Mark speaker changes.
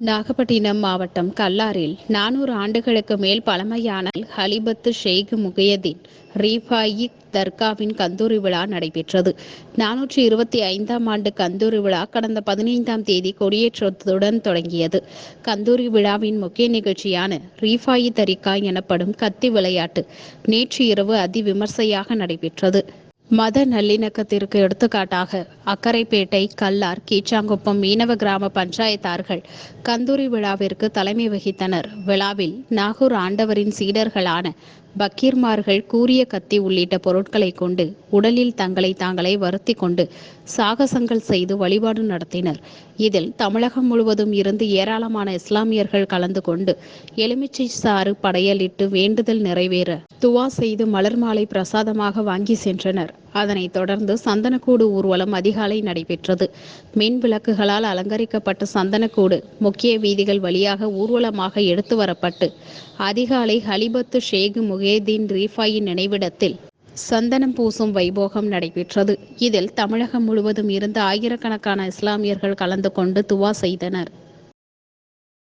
Speaker 1: நாகப்பட்டினம் மாவட்டம் கல்லாரில் நானூறு ஆண்டுகளுக்கு மேல் பழமையான ஹலிபத்து ஷேக் முகையதீன் ரீஃபாயி தர்காவின் கந்தூரி விழா நடைபெற்றது. நானூற்றி இருபத்தி ஐந்தாம் ஆண்டு கந்தூரி விழா கடந்த பதினைந்தாம் தேதி கொடியேற்றத்துடன் தொடங்கியது. கந்தூரி விழாவின் முக்கிய நிகழ்ச்சியான ரீஃபாயி தரிகா எனப்படும் கத்தி விளையாட்டு நேற்று இரவு அதிவிமர்சையாக நடைபெற்றது. மத நல்லிணக்கத்திற்கு எடுத்துக்காட்டாக அக்கரைப்பேட்டை கல்லார் கீச்சாங்குப்பம் மீனவ கிராம பஞ்சாயத்தார்கள் கந்தூரி விழாவிற்கு தலைமை வகித்தனர். விழாவில் நாகூர் ஆண்டவரின் சீடர்களான பக்கீர்மார்கள் கூரிய கத்தி உள்ளிட்ட பொருட்களை கொண்டு உடலில் தங்களை தாங்களே வருத்தி கொண்டு சாகசங்கள் செய்து வழிபாடு நடத்தினர். இதில் தமிழகம் முழுவதும் இருந்து ஏராளமான இஸ்லாமியர்கள் கலந்து கொண்டு எலுமிச்சை சாறு படையலிட்டு வேண்டுதல் நிறைவேற துவா செய்து மலர் மாலை பிரசாதமாக வாங்கி சென்றனர். அதனைத் தொடர்ந்து சந்தனக்கூடு ஊர்வலம் அதிகாலை நடைபெற்றது. மின் விளக்குகளால் அலங்கரிக்கப்பட்ட சந்தனக்கூடு முக்கிய வீதிகள் வழியாக ஊர்வலமாக எடுத்து வரப்பட்டு அதிகாலை ஹலிபத்து ஷேக் முகேதீன் ரீஃபாயின் நினைவிடத்தில் சந்தனம் பூசும் வைபோகம் நடைபெற்றது. இதில் தமிழகம் முழுவதும் இருந்து ஆயிரக்கணக்கான இஸ்லாமியர்கள் கலந்து கொண்டு துவா செய்தனர்.